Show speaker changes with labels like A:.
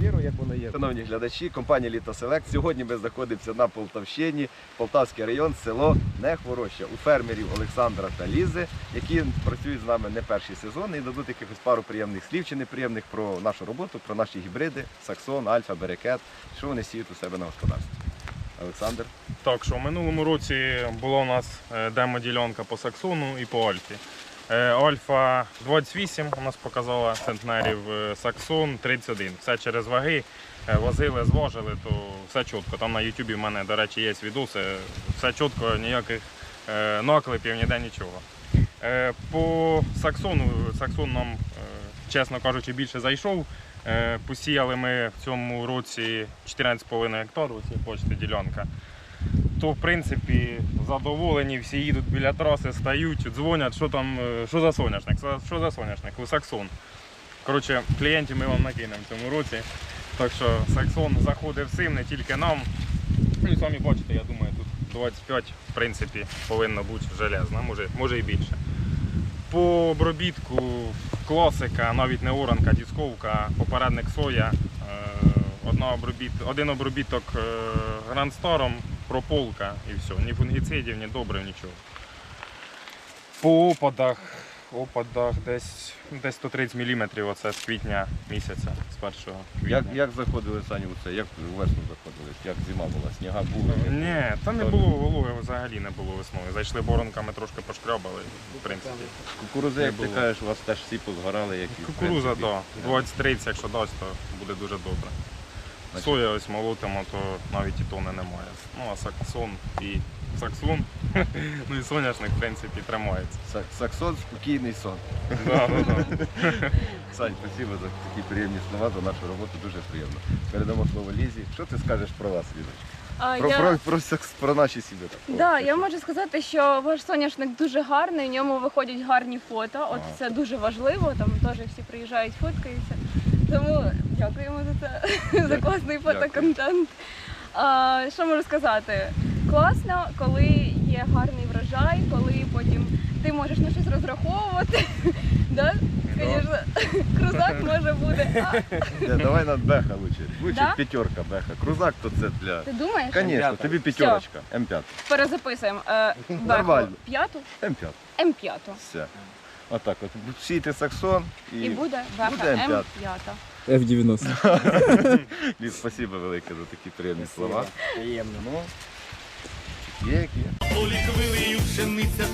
A: Щиро, як воно є. Шановні глядачі, компанія Літоселект. Сьогодні ми знаходимося на Полтавщині, Полтавський район, село Нехвороща у фермерів Олександра та Лізи, які працюють з нами не перший сезон і дадуть якихось пару приємних слів чи неприємних про нашу роботу, про наші гібриди, Саксон, Альфа, Берекет, що вони сіють у себе на господарстві. Олександр.
B: Так, що в минулому році була у нас е, демо-ділянка по Саксону і по Альфі. Е, Альфа 28 у нас показала центнерів, е, Саксон 31. Все через ваги. Е, Возили, зважили, то все чітко. Там на Ютубі в мене, до речі, є відоси. Все чітко, ніяких наклепів, ніде нічого. По Саксону, Саксон нам, чесно кажучи, більше зайшов. Посіяли ми в цьому році 14,5 гектар, ось бачите, ділянка. То в принципі задоволені, всі їдуть біля траси, стають, дзвонять, що там, е, що за соняшник, Що- за соняшник, у Саксон. Коротше, клієнтів ми вам накинемо в цьому році. Так що Саксон заходить всім, не тільки нам. Ну і самі бачите, я думаю, тут 25 в принципі повинно бути железно, може, може і більше. По обробітку класика, навіть не оранка, дісковка, попередник соя. Е, Одна обробіт, один обробіток е, грандстаром, прополка і все. Ні фунгіцидів, ні добрив, нічого. По опадах, опадах десь, десь 130 мм оце з квітня місяця, з першого квітня.
A: Як, як заходили Саню у це? Як весну заходили? Як зима була? Сніга була?
B: Ні, та не було вологи, взагалі не було весною. Зайшли боронками, трошки пошкрябали, в принципі.
A: Кукурузи, як ти кажеш, у вас теж всі позгорали, як і в
B: Кукуруза,
A: принципі.
B: так. 20-30, якщо дасть, то буде дуже добре. Соя ось молотимо, то навіть і тони немає. Ну, а саксон і саксон, ну і соняшник, в принципі, тримається.
A: Сак- Саксон спокійний сон.
B: Да, да, да.
A: Сань, спасибо за такі приємні слова, за нашу роботу дуже приємно. Передамо слово Лізі. Що ти скажеш про вас, Лізочка?
C: А,
A: Про,
C: я...
A: про, про, сакс- про наші сіди. так.
C: Да, я можу сказати, що ваш соняшник дуже гарний, в ньому виходять гарні фото. От
A: Ага.
C: це дуже важливо, там теж всі приїжджають, фоткаються. Тому дякуємо за це, за класний фотоконтент. А, що можу сказати? Класно, коли є гарний врожай, коли потім ти можеш на щось розраховувати. Да? Звісно, крузак може бути. А,
A: давай на беха лучше. Лучше
C: Да?
A: п'ятерка беха. Крузак то це для.
C: ти думаєш?
A: Звісно, тобі п'ятерочка. М5.
C: Перезаписуємо. Е,
A: Нормально.
C: п'яту,
A: М5.
C: М5.
A: Все. Отак от. Сійте саксон і,
C: І буде беха
A: буде М5.
C: М5.
D: F90.
A: Ліс, спасибо велике за такі приємні слова.
D: Приємно.
A: Ну, є, як є.
E: Полік вилию пшениця